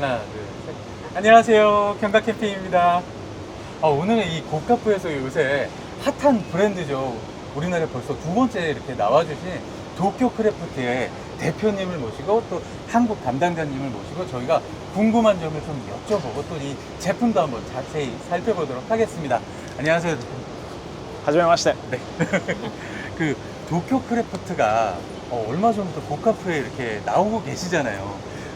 하나, 둘, 셋. 안녕하세요. 경각캠페인입니다. 아, 오늘은 이 고카프에서 요새 핫한 브랜드죠. 우리나라에 벌써 두 번째 이렇게 나와주신 도쿄 크래프트의 대표님을 모시고 또 한국 담당자님을 모시고 저희가 궁금한 점을 좀 여쭤보고 또 이 제품도 한번 자세히 살펴보도록 하겠습니다. 안녕하세요. 하지마 마시네. 네. 그 도쿄 크래프트가 어, 얼마 전부터 고카프에 이렇게 나오고 계시잖아요.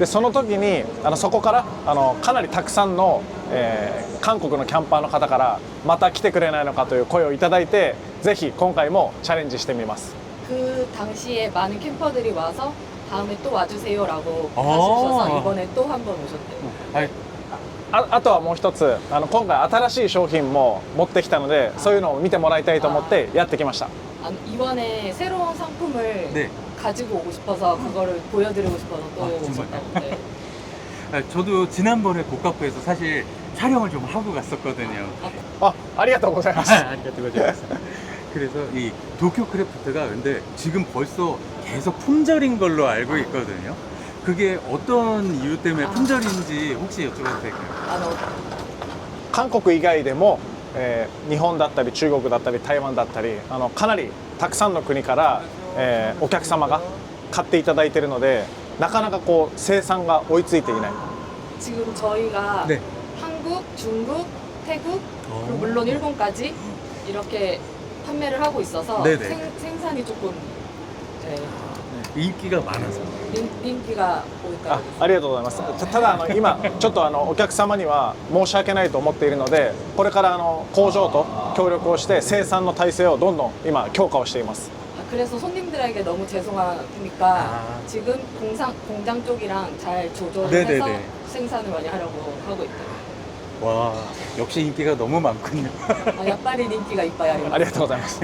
でその時にあのそこからあのかなりたくさんの、えー韓国のキャンパーの方からまた来てくれないのかという声をいただいてぜひ今回もチャレンジしてみます 그 당시에 많은 캠퍼들이 와서 다음에 또 와주세요라고 아. 하셔서 이번에 또 한 번 오셨대요 아니, ああとはもう一つあの今回新しい商品も持ってきたのでそういうのを見てもらいたいと思ってやってきました 아, 이번에 새로운 상품을 네. 가지고 오고 싶어서 그거를 보여드리고 싶어서 또 아, 정말요? 오셨다고 네. 아, 저도 지난번에 고카프에서 사실 촬영을 좀 하고 갔었거든요. あありがとうございます、 아리가또 고자이마스. 그래서 이 도쿄 크래프트가 근데 지금 벌써 계속 품절인 걸로 알고 있거든요. 그게 어떤 이유 때문에 아. 품절인지 혹시 여쭤봐도 될까요? あの韓国以外でも、えー日本だったり中国だったり台湾だったりあのかなりたくさんの国から、 えーお客様が買っていただいているのでなかなかこう生産が追いついていない 지금 저희가 네. 한국, 중국, 태국, 어. 그리고 물론 일본까지 이렇게 판매를 하고 있어서 네네. 생, 생산이 조금 네, 인기가 많아서. 인, 인기가 あ 보일까요? ありがとうございますたただあの今ちょっとあのお客様には申し訳ないと思っているのでこれからあの工場と協力をして生産の体制をどんどん今強化をしています 아, 그래서 손님들에게 너무 죄송하니까 아. 지금 공상, 공장 쪽이랑 잘 조절을 네네네. 해서 생산을 많이 하려고 하고 있대요. 와, 역시 인기가 너무 많군요. 아, 약발이 인기가 이빠야. ありがとうございます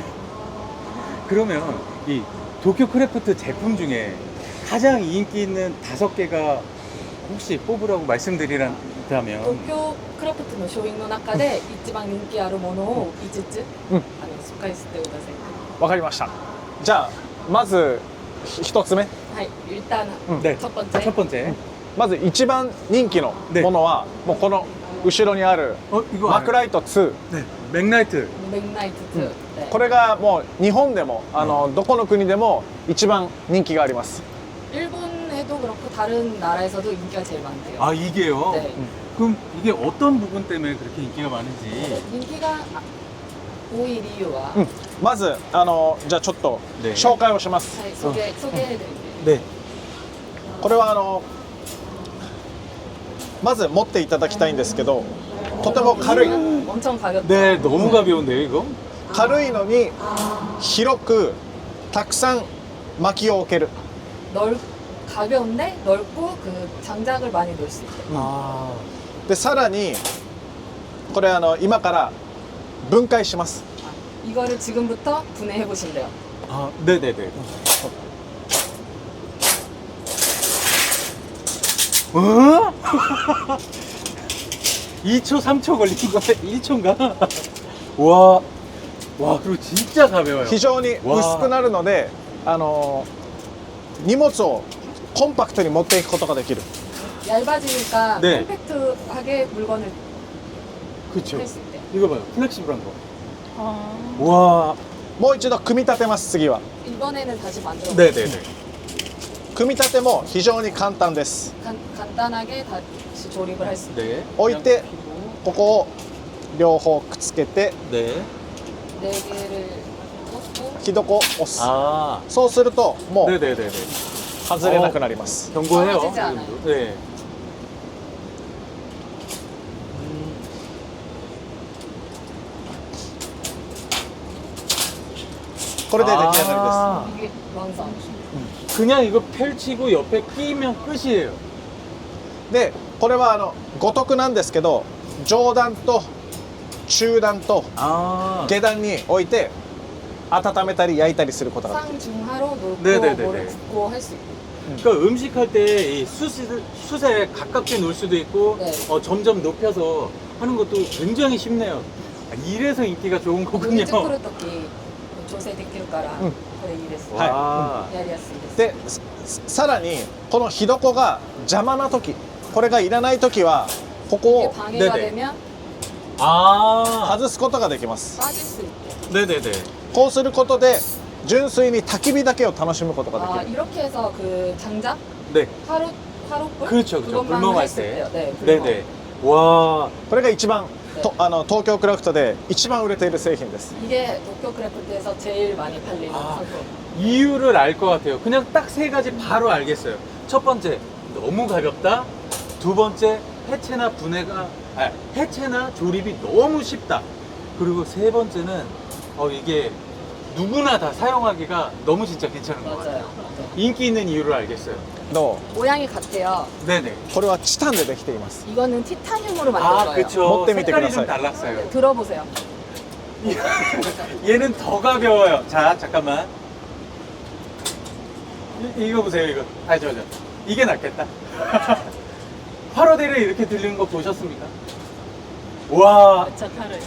그러면 이 도쿄 크래프트 제품 중에 가장 인기 있는 다섯 개가 혹시 뽑으라고 말씀드리라면 東京クラフトの商品の中で一番人気あるものを5つ、うんあの紹介してくださわかりました じゃあまずひ一つ目い。はい、일단 음. 네. 첫 번째 첫 번째. まず一番人気のものは、もうこの後ろにある 어, 이거 マクライト2 네, 맥라이트. 맥나이트 2. 음. 네. これがもう日本でもあのどこの国でも一番人気があります 일본에도 그렇고 다른 나라에서도 인기가 제일 많대요. 아, 이게요? 네. 그럼 이게 어떤 부분 때문에 그렇게 인기가 많은지. 인기가 多い理由は、うんまずあのじゃあちょっとね紹介をします、はい、소개 소개해드릴게요. 네. これはあのまず持っていただきたいんですけどとても軽い 엄청 가볍죠. 네, 너무 가벼운데요, 이거? 軽いのに広くたくさん薪を置ける 넓 가벼운데 넓고 그 장작을 많이 넣을 수 있대요. 아. でさらにこれあの今から 分解します 이거를 지금부터 분해해 보신대요. 아, 네네네. 어? 2초, 3초 걸린 거 1초인가? 와, 와, 그리고 진짜 가벼워요. 非常に薄くなるのであの荷物をコンパクトに持っていくことができる 얇아지니까 네. 컴팩트하게 물건을 그쵸. 할 수 있대요. 이거 봐요. 플렉시블한 거. 와, もう一度組み立てます次は 이번에는 다시 만들어 네네네. 組み立ても非常に簡単です 간, 간단하게 다시 조립을 할 수 있대요. 네. 置いてここを両方くっつけて 네. 네 개를 꽂고 ひどこを押す 아, そうするともう 네네네네. 外れなくなります、 경고해요. 떨어지지 않아요. 지 금도. 네. これで出来上が 아, 이게 완성. 그냥 이거 펼치고 옆에 끼면 끝이에요. りですでこれはあの五徳なんですけど上段と 中段と 아. 下段に置いて温めたり焼いたりすることができる 쌍중하로 놓고 네네네네. 뭐를 굽고 할 수 있고 그러니까 음식할 때 이 숯을, 숯에 가깝게 놓을 수도 있고 네. 어, 점점 높여서 하는 것도 굉장히 쉽네요. 아, 이래서 인기가 좋은 水 거군요. 作るとき 調整できるから、うんこれいいです、はい 와. やりやすいですでささらにこの火床が邪魔な時これがいらない時はここ 이게 を 방해가 네네. 되면 아.外すことができます 빠질 수 있게 네네네. こうすることで純粋に焚き火だけを楽しむことが 아 できる 이렇게 해서 그 장작 네. 하루 하루불 그렇죠, 그렇죠. 그것만 불멍할 할수 때. 있대요. 네, 불멍. 네네. 와. これが一番ね とあの東京クラフトで一番売れている製品です 이게 도쿄 크래프트에서 제일 많이 팔리는 아. 상품. 이유를 알 것 같아요. 그냥 딱 세 가지 바로 알겠어요. 첫 번째, 너무 가볍다. 두 번째, 해체나 분해가, 아, 해체나 조립이 너무 쉽다. 그리고 세 번째는, 어, 이게 누구나 다 사용하기가 너무 진짜 괜찮은 것 같아요. 맞아요. 인기 있는 이유를 알겠어요. ど 모양이 같아요. 네네. うこれはチタンでできています 이거는 티타늄으로 만든 아, 거예요. 그쵸. 못 때문에 색깔이 좀 되구나, 달랐어요. 들어보세요. 얘는 더 가벼워요. 자, 잠깐만. 이, 이거 보세요, 이거. 아, 저, 저. 이게 낫겠다. 화로대를 이렇게 들리는 거 보셨습니까? 와, 자, 칼을.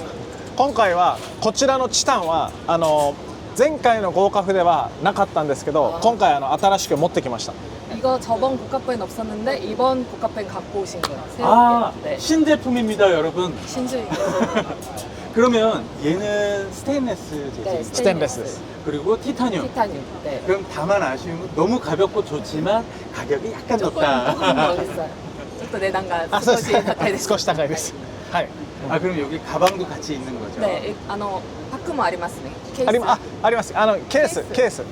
今回はこちらのチタンはあの前回の合格ではなかったんですけどあー今回あの新しく持ってきました 이거 저번 국가부엔 없었는데 이번 국가부엔 갖고 오신 거예요. 새롭게. 아, 네. 신제품입니다, 여러분. 신주인. 그러면 얘는 스테인레스 재질입니다. 네, 스테인레스. 그리고 티타늄. 티타늄. 네. 그럼 다만 아쉬운 건 너무 가볍고 좋지만 가격이 약간 조금 높다. 조금 모르겠어요. ちょっと値段があそう少しです高いです。少し高いですはい 아, 그럼 여기 가방도 같이 있는 거죠? 네, あのパックもありますね。ケースありあありますあのケースケースケース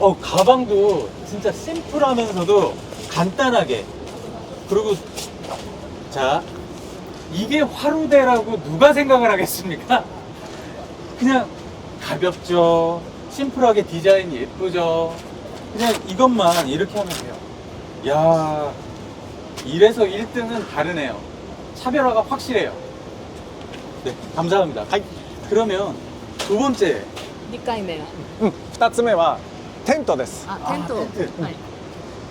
어, 가방도 진짜 심플하면서도 간단하게. 그리고, 자, 이게 화로대라고 누가 생각을 하겠습니까? 그냥 가볍죠. 심플하게 디자인 예쁘죠. 그냥 이것만 이렇게 하면 돼요. 야 이래서 1등은 다르네요. 차별화가 확실해요. 네, 감사합니다. はい、 그러면 두 번째. 二回目は。うん、2つ目は テントですあ、あテント。テントはい。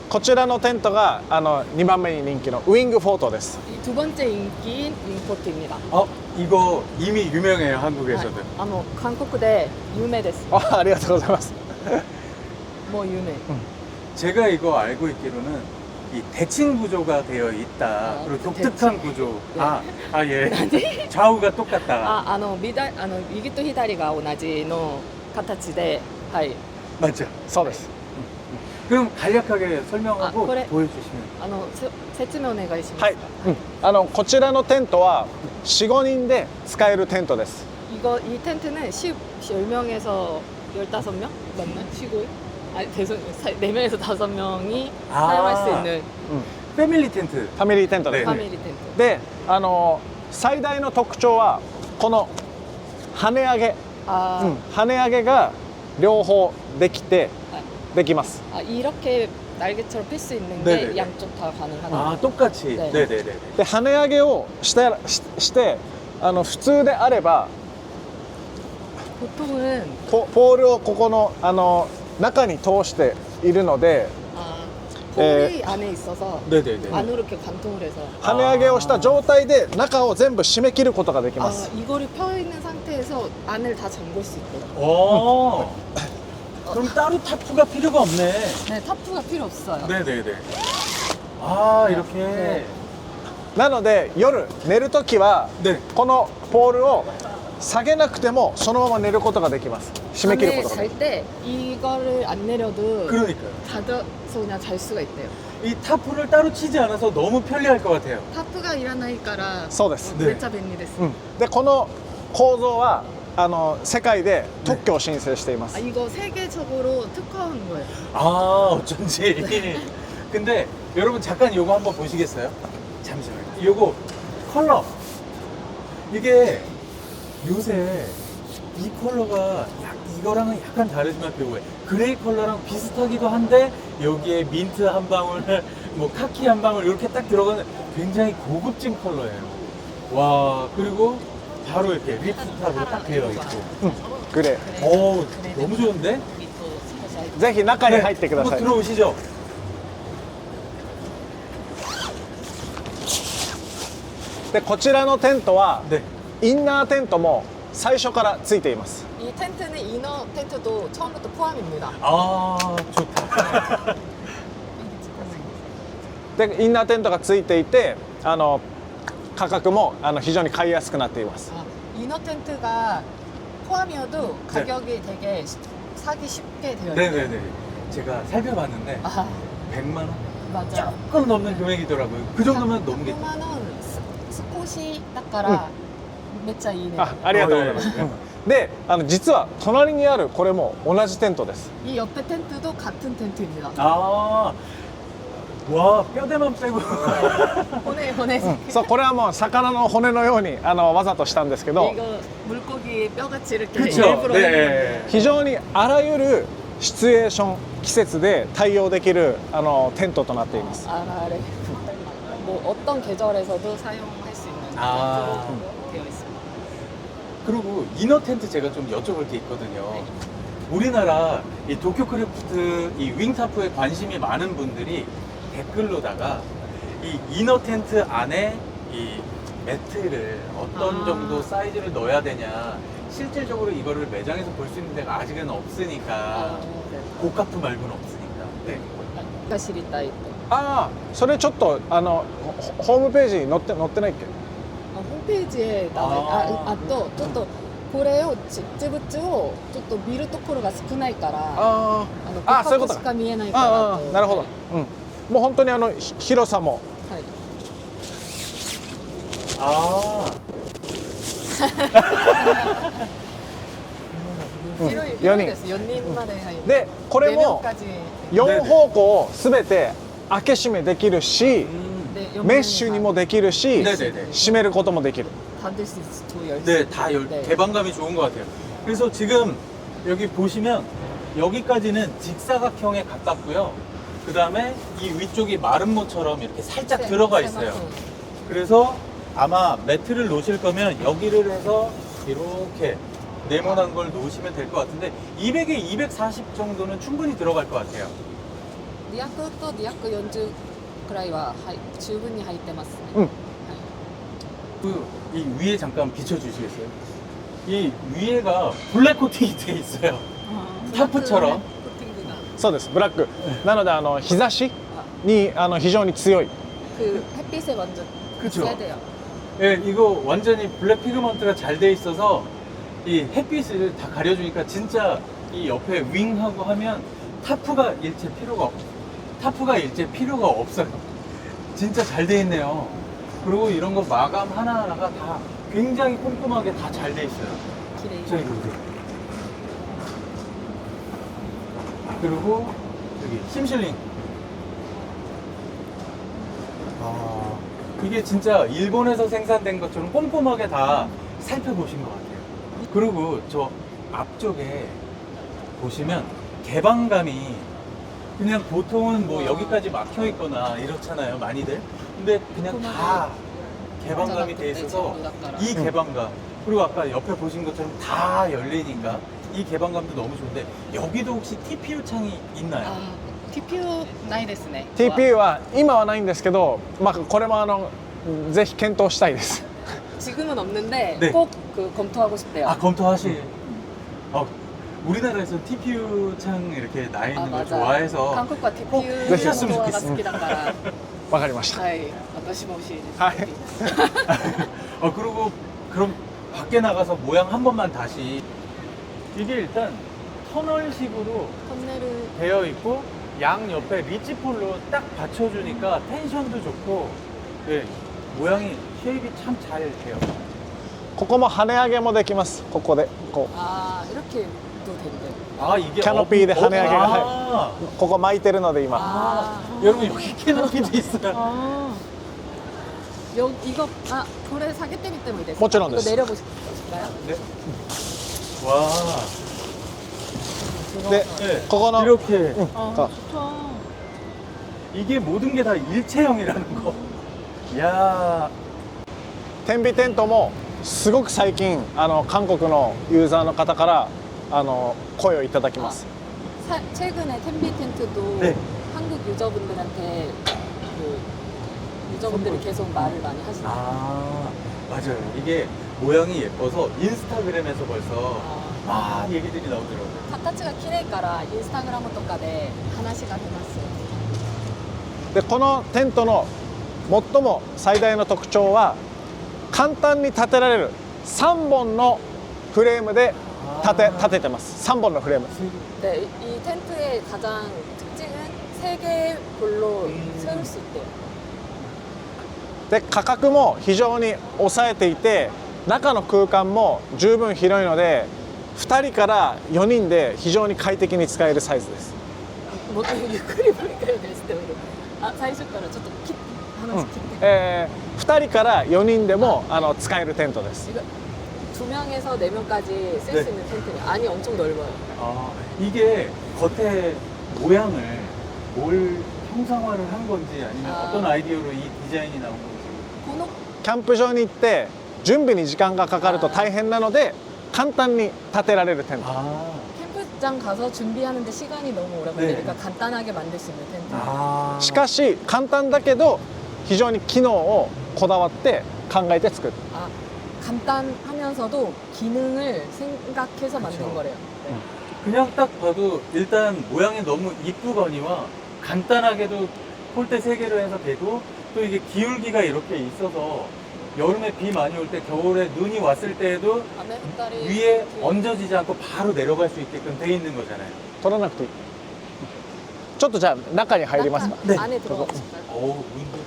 こちらのテントがあの2番目に人気のウィングフォートです 두 번째 인기인 윙포트입니다. 어, 이거 이미 유명해요, 한국에서도. あの韓国で有名です。あありがとうございますもう有名。 제가 이거 알고 있기로는 이 대칭 구조가 되어 있다. 아, 그리고 독특한 대칭. 구조. 네. 아, 아 예. 좌우가 똑같다. あ、あの右だあの右と左が同じの形で、はい。 맞죠? そうです 그럼 간략하게 설명하고 아, 그래. 보여주시면. あのせ説明お願いします。はい、うん、あのこちらのテントは45人で使えるテントです 이거 이 텐트는 10, 10명에서 15명? 맞나? 15? 아니 죄송해요. 4명에서 5명이 아. 사용할 수 있는 패밀리 텐트. ファミリーテントです、ねファミリーテント。であの最大の特徴はこの跳ね上げ、 아, うん、跳ね上げが 両方できて 아, できます 아 이렇게 날개처럼 필 수 있는 네네네. 게 양쪽 다 가능하다. 아, 똑같이. 네. 네, 네, 네. で跳ね上げをしてししてあの普通であれば 보통은 ポポールをここのあの中に通しているので 아, 에. 폴이 안에 있어서 네, 네, 네. 안으로 이렇게 관통을 해서 跳ね上げをした状態で中を全部締め切ることができま 아, す 이거를 펴 있는 상태에서 안을 다 잠글 수 있대요. 오. 그럼 따로 타프가 필요가 없네. 네, 타프가 필요 없어요. 네, 네, 네. 아, 이렇게. 네. なので夜寝るときは 네. このポールを 下げなくてもそのまま寝ることができます締め切る 밤에 ことができ 잘 때 이거를 안 내려도 그러니까요. 닫아서 그냥 잘 수가 있대요. 이 타프를 따로 치지 않아서 너무 편리할 것 같아요. 타프가 일어나니까 ますそうです、 네. めっちゃ便利です。うん、でこの構造はあの世界で特許を申請しています、 아 이거 세계적으로 특허한 거예요. 아, 어쩐지. 근데 여러분 잠깐 요거 한번 보시겠어요? 잠시만요. 요거 컬러. 이게 요새 이 컬러가 약, 이거랑은 약간 다르지만 그 그레이 컬러랑 비슷하기도 한데 여기에 민트 한 방울, 뭐 카키 한 방울 이렇게 딱 들어가는 굉장히 고급진 컬러예요. 와 그리고 바로 이렇게 리프트탑으로 딱 되어 있고. グレ 오, 너무 좋은데? ミットスペシャルーぜひ中に入ってください 한번 들어오시죠. でこちらのテントは 네. インナーテントも最初からついています 이 텐트는 이너 텐트도 처음부터 포함입니다. 아, 좋다. でインナーテントがついていてあの価格もあの非常に買いやすくなっています 아, 이너 텐트가 포함이어도 가격이 되게 시- 사기 쉽게 되어 있어요. 네네네. 제가 살펴봤는데 아, 100만 원 맞아. 조금 넘는 금액이더라고요. 그 정도면 넘겠죠. 100만 원 스- 스코시 だから めっちゃいいね.あありがとうございます、あうんであの実は隣にあるこれも同じテントです 이 옆에 텐트도 같은 텐트입니다. 아, 와, 뼈대만 빼고. 보내 보내. そうこれはもう魚の骨のようにあのわざとしたんですけど 이거 물고기 뼈같이 이렇게 그쵸? 일부러 해놓은 네. 非常にあらゆるシチュエーション季節で対応できるあのテントとなっています 아라레. 뭐 어떤 계절에서도 사용할 수 있는 아. 텐트로 되어 있습니다. 그리고 이너 텐트 제가 좀 여쭤볼 게 있거든요. 우리나라 이 도쿄 크래프트 이 윙타프에 관심이 많은 분들이 댓글로다가 이 이너 텐트 안에 이 매트를 어떤 아. 정도 사이즈를 넣어야 되냐 실질적으로 이거를 매장에서 볼 수 있는 데가 아직은 없으니까 아, 네. 고가프 말고는 없으니까 네. が知りたいと。ああそれちょっとあのホホームページに載って載ってないっけ 아, 홈페이지에 나와 아. 아, 아, 또, ちょっとこれを実物をちょっと見るところが少ないからああのあそういうことか骨格しか見えないからああとなるほど、うん、もう本当にあのひ広さも はい、 아 うん広い四人広いです4人まで入るでこれも 4名4方向すべて開け閉めできるし 음. で4 メッシュにもできるしねねね閉めることもできる 닫을 수 있어 두 열쇠 네, 다 열, 네. 개방감이 좋은 것 같아요. 그래서 지금 여기 보시면 여기까지는 직사각형에 가깝고요. 그 다음에 이 위쪽이 마름모처럼 이렇게 살짝 세- 들어가 세 있어요. 만큼. 그래서 아마 매트를 놓으실 거면 여기를 해서 이렇게 네모난 걸 놓으시면 될 것 같은데 200에 240 정도는 충분히 들어갈 것 같아요. 200と240 くらいは、はい、十分に入ってますね、うんはい 그 이 위에 잠깐 비춰주시겠어요? 이 위에가 블랙 코팅이 돼 있어요. 타프처럼. コーティングがそうですブラックなのであの日差しにあの非常に強い 그 햇빛에 완전 그쵸? 세대요. 예, 이거 완전히 블랙 피그먼트가 잘 돼 있어서 이 햇빛을 다 가려주니까 진짜 이 옆에 윙하고 하면 타프가 일체 필요가 없, 타프가 일체 필요가 없어요. 진짜 잘 돼 있네요. 그리고 이런 거 마감 하나하나가 다 굉장히 꼼꼼하게 다 잘 돼 있어요. 자, 이거. 그리고 여기 심실링. 아, 이게 진짜 일본에서 생산된 것처럼 꼼꼼하게 다 살펴보신 것 같아요. 그리고 저 앞쪽에 보시면 개방감이 그냥 보통은 뭐 여기까지 막혀 있거나 이렇잖아요, 많이들. 근데 그냥 다 개방감이 돼 있어서 이 개방감 그리고 아까 옆에 보신 것처럼 다 열리니까 이 개방감도 너무 좋은데 여기도 혹시 TPU 창이 있나요? 아, TPU ないですね。 TPU は今はないんですけど、まあ、これもあのぜひ検討したいです 지금은 없는데 네. 꼭 그 검토하고 싶대요. 아 검토하시. 어, 우리나라에서 TPU 창 이렇게 나 있는 아, 거 맞아. 좋아해서 한국과 꼭 TPU 하셨으면 が好 좋겠어요. きだから、わかりましたはい、私も欲しいです。はい 어 그리고 그럼 밖에 나가서 모양 한 번만 다시 이게 일단 터널식으로 턴네를 되어 있고 양 옆에 리치폴로 딱 받쳐주니까 텐션도 좋고 예, 모양이 쉐입이 참 잘 돼요. ここも跳ね上げもできますここでこ 아 이렇게 도 된대. 아 이게 캐노피 대 업- 한해하게 아, うここ巻いてるので今 아, 여러분 여기 캐노피도 있어요. 아. 여 이거 아 그래 사기때미 때문에 됐어. もちろんです 이거 내려보실까요? 네. 와. で 네. ここの 이렇게 うん 아 そう 좋다. 이게 모든 게 다 일체형이라는 거. 야. 天日テントも すごく最近あの韓国のユーザーの方から あの声をいただきます。 사- 최근에 텐비 텐트도 네. 한국 유저분들한테 그 유저분들이 계속 말을 많이 하시나요? 아 맞아요. 이게 모양이 예뻐서 인스타그램에서 벌써 막 얘기들이 나오더라고요. 形が綺麗からインスタグラムとかで話が出ますでこのテントの最も最大の特徴は簡単に立てられる3本のフレームで 立て立ててます3本のフレーム 네, 이 텐트의 가장 특징은 세 개의 볼로 세울 수 있대요 で価格も非常に抑えていて中の空間も十分広いので2人から4人で非常に快適に使えるサイズです 뭐ゆっくり振り返るしてあ最初からちょっと切って話切って、え2人から4人でもあの使えるテントです 이거 두 명에서 네 명까지 쓸 수 네. 있는 텐트는 안이 엄청 넓어요. 아 이게 겉에 모양을 뭘 형상화를 한 건지 아니면 아. 어떤 아이디어로 이 디자인이 나온 건지 このキャンプ場に行って準備に時間がかかると大変なので簡単に立てられるテント 아, 캠프장 가서 준비하는데 시간이 너무 오래 걸리니까 네. 간단하게 만들 수 있는 텐트. 아. しかし簡単だけど非常に機能をこだわって考えて作る 아, 간단하면서도 기능을 생각해서 만든 그쵸. 거래요. 네. 그냥 딱 봐도 일단 모양이 너무 이쁘거니와 간단하게도 폴대 세 개로 해서 되고 또 이게 기울기가 이렇게 있어서 여름에 비 많이 올 때 겨울에 눈이 왔을 때에도 밤에 흑달이 위에 이렇게 얹어지지 않고 바로 내려갈 수 있게끔 돼 있는 거잖아요. 取らなくていいちょっとじゃあ中に入りますか 낙하- 안에 들어가 보실까요? 어우, 문도도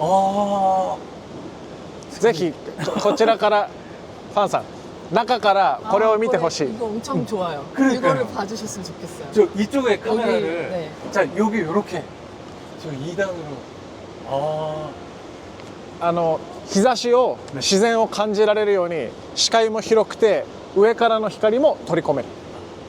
없어. 아, ぜひここちらからファンさん中からこれを見てほし 아, い 이거 엄청 좋아요. 그러니까요. 이거를 봐주셨으면 좋겠어요. 저 이쪽에 카메라를 네. 자 여기 요렇게 저 2단으로 아 あの日差しを自然を感じられるように視界も広くて上からの光も取り込める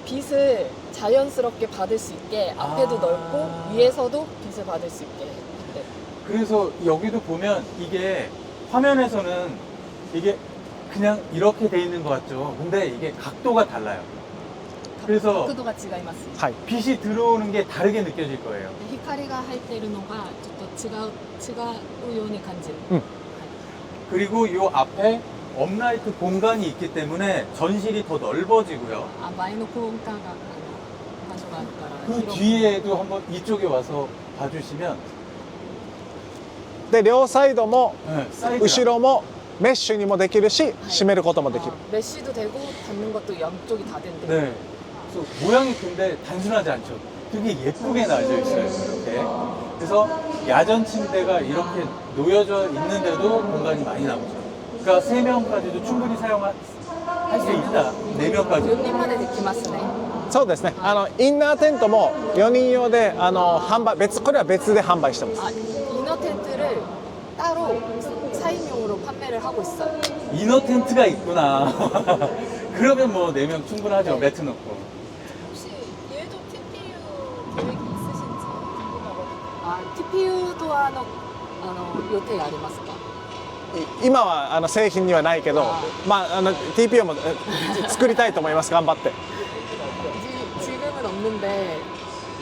빛을 자연스럽게 받을 수 있게 앞에도 아. 넓고 위에서도 빛을 받을 수 있게. 네. 그래서 여기도 보면 이게 화면에서는 이게 그냥 이렇게 돼 있는 것 같죠 근데 이게 각도가 달라요 그래서 角度が違います。はい 빛이 들어오는 게 다르게 느껴질 거예요 光が入っているのがちょっと違う違うように感じる。 그리고 요 앞에 업라이트 공간이 있기 때문에 전실이 더 넓어지고요 あ前の空間があの場所があるから 그 広く 뒤에도 한번 이쪽에 와서 봐주시면 で両サイドも 네, 사이드가 後ろもメッシュにもできるし閉めることもできる 아, 메쉬도 되고 닫는 것도 양쪽이 다 된대. 네. 그래서 모양이 근데 단순하지 않죠. 되게 예쁘게 나져 있어요. 이렇게. 그래서 야전 침대가 이렇게 놓여져 있는데도 공간이 많이 남죠. 그러니까 세 명까지도 충분히 사용할 수 있다. 네 명까지. 4人までできますね。そうですねあのインナーテントも4人用であの販売別これは別で販売してます 아 이너 텐트를 따로 4인용으로 판매를 하고 있어요. 이너 텐트가 있구나. 그러면 뭐 네 명 충분하죠. 네. 매트 넣고. 혹시 얘도 TPU 계획이 있으신지 궁금하거든요. 아 TPU도 하는 あの予定ありますか？い今はあの製品にはないけどあまああの TPO もえ作りたいと思います頑張って 지- 지금은 없는데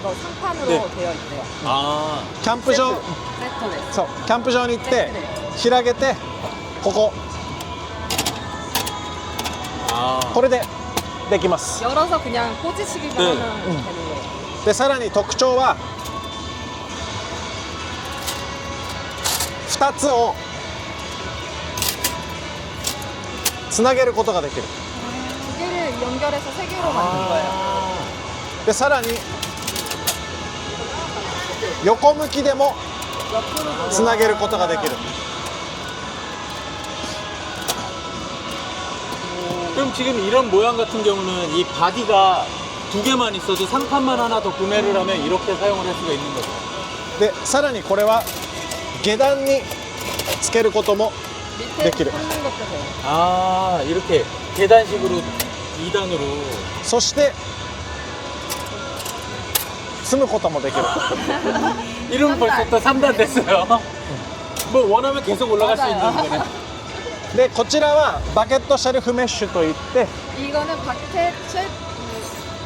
이거 상판으로 네. 되어 있대요. 아, キャンプ場 세트です。そうキャンプ場に行って開けてここ 아. これでできます 열어서 그냥 꽂으시기만 네. 하면 음. 되는 거예요. でさらに特徴は2つをつなげることができる 두 개를 연결해서 세 개로 만든 거예요. でさらに 横向きでも 옆으로도 つなげることができる 그럼 지금 이런 모양 같은 경우는 이 바디가 두 개만 있어도 상판만 하나 더 구매를 하면 이렇게 사용을 할 수가 있는 거죠. でさらにこれは下段につけることも 밑에 네, 길을. 꽂는 것도 돼요. 아 이렇게 계단식으로 2단으로 そして 積むこともできる 이러면 벌써 또 3단 됐어요. 뭐 원하면 계속 올라갈 수 있는 맞아요. 거네. でこちらはバケットシェルフメッシュといって 이거는 바켓 셋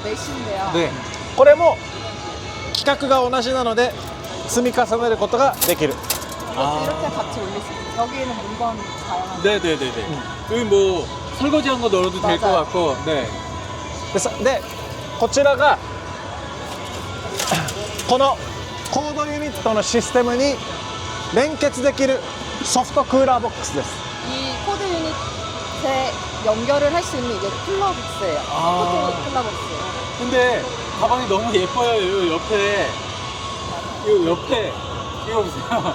메시인데요. 네. これも規格が同じなので積み重ねることができる 아. 이렇게 같이 올릴 수 있어요. 여기에는 물건 다양한. 네네네네. 여기 뭐 설거지한 거 넣어도 될 것 맞아요. 같고, 네. でさでこちらが このコードユニットのシステムに連結できるソフトクーラーボックスです 이 코드 유닛에 연결을 할 수 있는 이게 쿨러박스예요. 아. 코드 쿨러박스. 근데 가방이 너무 예뻐요. 요 옆에, 요 옆에, 이거 보세요.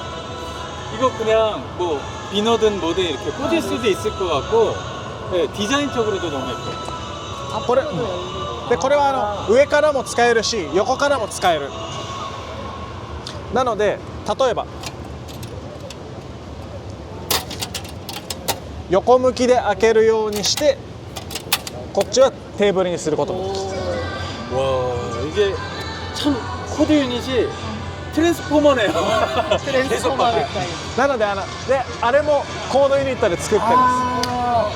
이거 그냥 뭐 비너든 뭐든 이렇게 꽂을 수도 있을 것 같고, 네, 디자인적으로도 너무 예뻐요. これ 앞으로도 열리고. でこれはあの上からも使えるし横からも使えるなので例えば横向きで開けるようにしてこっちはテーブルにすることも 와, 이게 참 코드 유닛이 트랜스포머네요. 계속 바뀌어요. 아, なのであのであれもコードユニットで作ってるんです 아.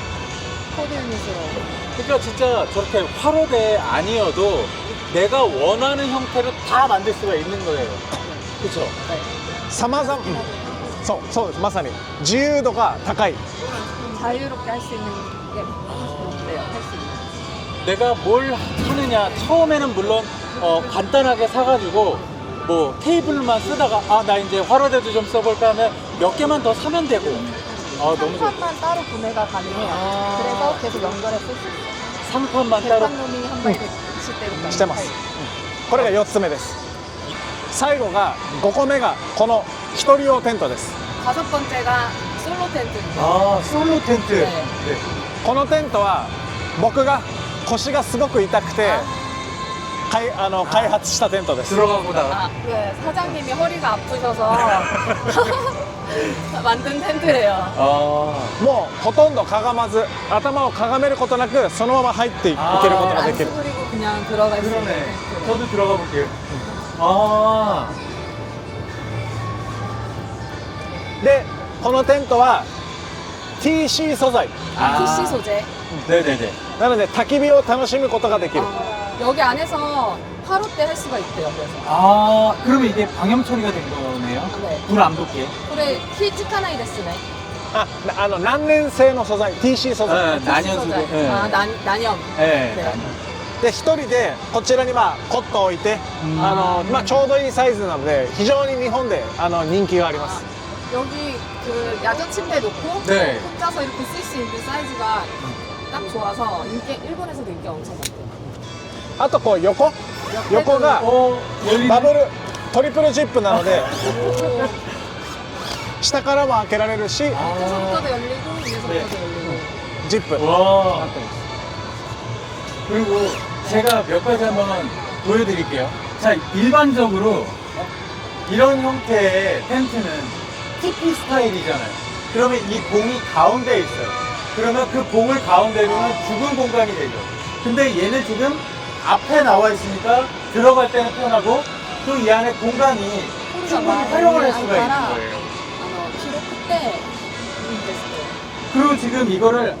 코드 유닛으로. 그러니까 진짜 저렇게 화로대 아니어도 내가 원하는 형태로 다 만들 수가 있는 거예요. 그렇죠? 네. さまざまそうそうですまさに自由度が高い 자유롭게 할 수 있는 게 높대요. 할 수 있는. 내가 뭘 하느냐 처음에는 물론 어, 간단하게 사가지고 뭐 테이블만 쓰다가 아 나 이제 화로대도 좀 써볼까 하면 몇 개만 더 사면 되고 아 너무 좋다 상판만 따로 구매가 가능해요. 아. 그래서 계속 연결해 쓸 수 있어요. 상판만 따로 대판놈이 한 번에 시대로 してますこれが4つ目です最後が5個目がこの一人用テントです 다섯 번째가 솔로 텐트입니다. 아 솔로 텐트 네. このテントは僕が腰がすごく痛くてかいあの開発したテントです 들어가 보다가 아, 네, 사장님이 허리가 아프셔서 만든 텐트예요. 아 もうほとんどかがまず頭をかがめることなくそのまま入っていあーけることがで 안 きる 수그리고 그냥 들어갈 수 있는 그러네 텐트. 저도 들어가 볼게요 아 でこのテントは TC 素材 아. PC 소재. 네네네 なので焚き火を楽しむことができる 아, 여기 안에서 화로 때 할 수가 있대요. 그래서. 아 그러면 이게 방염 처리가 된 거네요 네. 불 안 붙게 그래 히치카나이 데스네. あなあの何年製の素材 TC 素材 네, 난연 소재. 수제 네. 아, 난, 난염. 네. 네. で一人でこちらにまあコットを置いてうんあの、まあ、ちょうどいいサイズなので非常に日本であの人気がありま 아, す 여기 그 야전 침대 놓고 네. 혼자서 이렇게 쓸 수 있는 사이즈가 딱 좋아서 인기 일본에서도 인기 엄청 많대요. あとこう横横が 어, 열리는 ダブルトリプルジップなので 오, 下からも開けられるし 밑에서부터도 열리고 위에서부터도 네. 열리고. ジップ 와. 그리고 제가 몇 가지 한번 보여드릴게요. 자, 일반적으로 이런 형태의 텐트는 TP 스타일이잖아요. 그러면 이 봉이 가운데에 있어요. 그러면 그 봉을 가운데 두면 죽은 공간이 되죠. 근데 얘는 지금 앞에 나와 있으니까 들어갈 때는 편하고 또 이 안에 공간이 충분히 활용을 할 수가 있는 거예요. 그리고 지금 이거를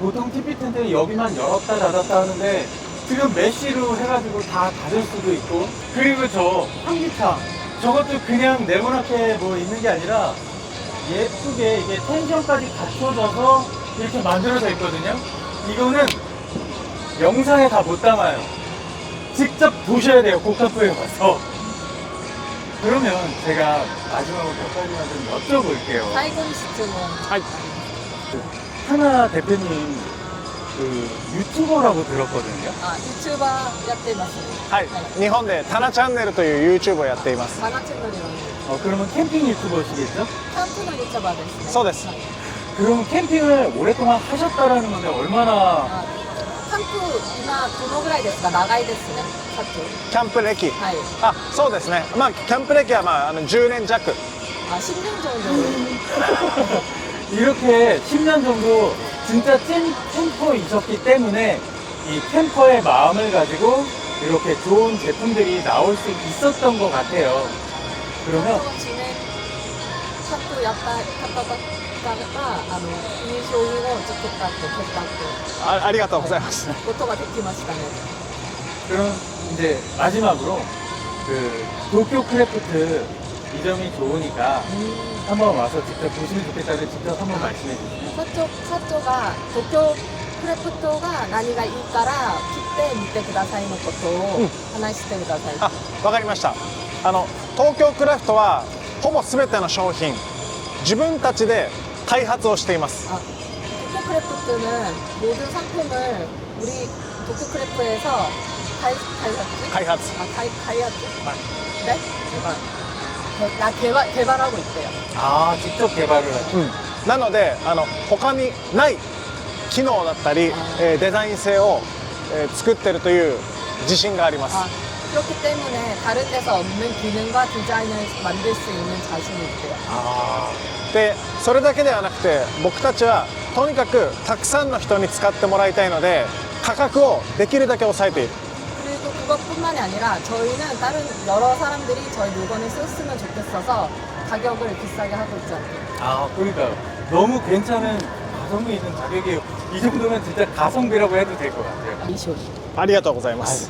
보통 TV 텐트는 여기만 열었다 닫았다 하는데 지금 메쉬로 해가지고 다 닫을 수도 있고 그리고 저 환기창 저것도 그냥 네모나게 뭐 있는 게 아니라 예쁘게 이게 텐션까지 갖춰져서 이렇게 만들어져 있거든요. 이거는 영상에 다 못 담아요 직접 보셔야 돼요 고카프에 와서 그러면 제가 마지막으로 몇 가지만 좀 여쭤볼게요 最後に質問。はい 하나 대표님 그 유튜버라고 들었거든요. 아 유튜버 やってます。はい日本でタナチャンネルという YouTube をやっています 가나 채널이라는 어 그러면 캠핑 유튜버시겠죠? 캠프の유튜버 ですね。そうですはい 그럼 캠핑을 오랫동안 하셨다라는 건데 얼마나 あ キャンプ今どのぐらいですか長いですねさっきキャンプ歴はいあそうですねまあキャンプ歴はまああの10年弱あ10年정도 이렇게 10년 정도 진짜 찐 캠퍼이셨기 때문에 이 캠퍼의 마음을 가지고 이렇게 좋은 제품들이 나올 수 있었던 것 같아요. 그러면 1年キャンプやった方 だったらあのいい商品を作ったって結果ってあありがとうございますことができましたね 그럼 이제 마지막으로 그 도쿄 크래프트 이 점이 좋으니까 한번 와서 직접 보시면 좋겠다는 직접 한번 말씀해 주세요. 社長社長が東京クレプトが何がいいから切ってみてくださいのことをうん話してください、あわかりましたあの東京クラフトはほぼ全ての商品自分たちで 開発をしています 아, 도쿄 크래프트는 모든 상품을 우리 도쿄 크래프트에서 khai, khai, 開発 아, khai, khai, 네? 개- 나 개발, 개발하고 있대요. 아, 직접 개발을 하죠. うん、なのであの他にない機能だったり、えーデザイン性を、えー作ってるという自信があります、 아, 그렇기 때문에 다른 데서 없는 기능과 디자인을 만들 수 있는 자신이 있대요. でそれだけではなくて僕たちはとにかくたくさんの人に使ってもらいたいので価格をできるだけ抑えている 그리고 그것뿐만이 아니라 저희는 다른 여러 사람들이 저희 물건을 썼으면 좋겠어서 가격을 비싸게 하고 있지 않대요. 아, 그러니까 너무 괜찮은 가성비 있는 가격이에요. 이 정도면 진짜 가성비라고 해도 될 것 같아요. 이 쇼. ありがとうございます、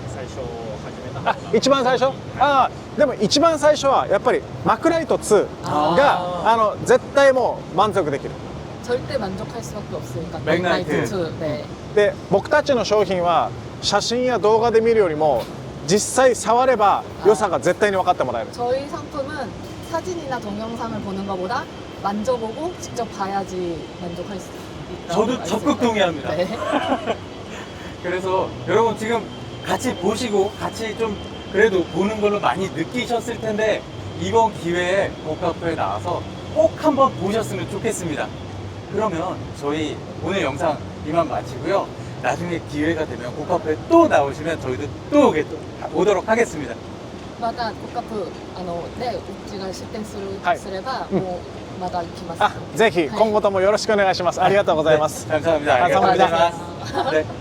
最初始めたとあ方が一番最初あーでも一番最初はやっぱりマクライト2あがあの絶対もう満足できる 절대 만족할 수밖에 없으니까 맥라이트. 맥라이트 2. 네. で僕たちの商品は写真や動画で見るよりも実際触れば良さが絶対に分かってもらえる 저희 상품은 사진이나 동영상을 보는 것보다 만져보고 직접 봐야지 만족할 수 있다. 저도 적극 동의합니다. 네. 그래서 여러분 지금 같이 보시고 같이 좀 그래도 보는 걸로 많이 느끼셨을 텐데 이번 기회에 고카프에 나와서 꼭 한번 보셨으면 좋겠습니다. 그러면 저희 오늘 영상 이만 마치고요. 나중에 기회가 되면 고카프에 또 나오시면 저희도 또 오게 또 오도록 하겠습니다. また国カあのでうちが出店する、はいすれば、うんもうまた行きます。あぜひ今後ともよろしくお願いしますありがとうございます 네, 감사합니다. 감사합니다. 알겠습니다. 네.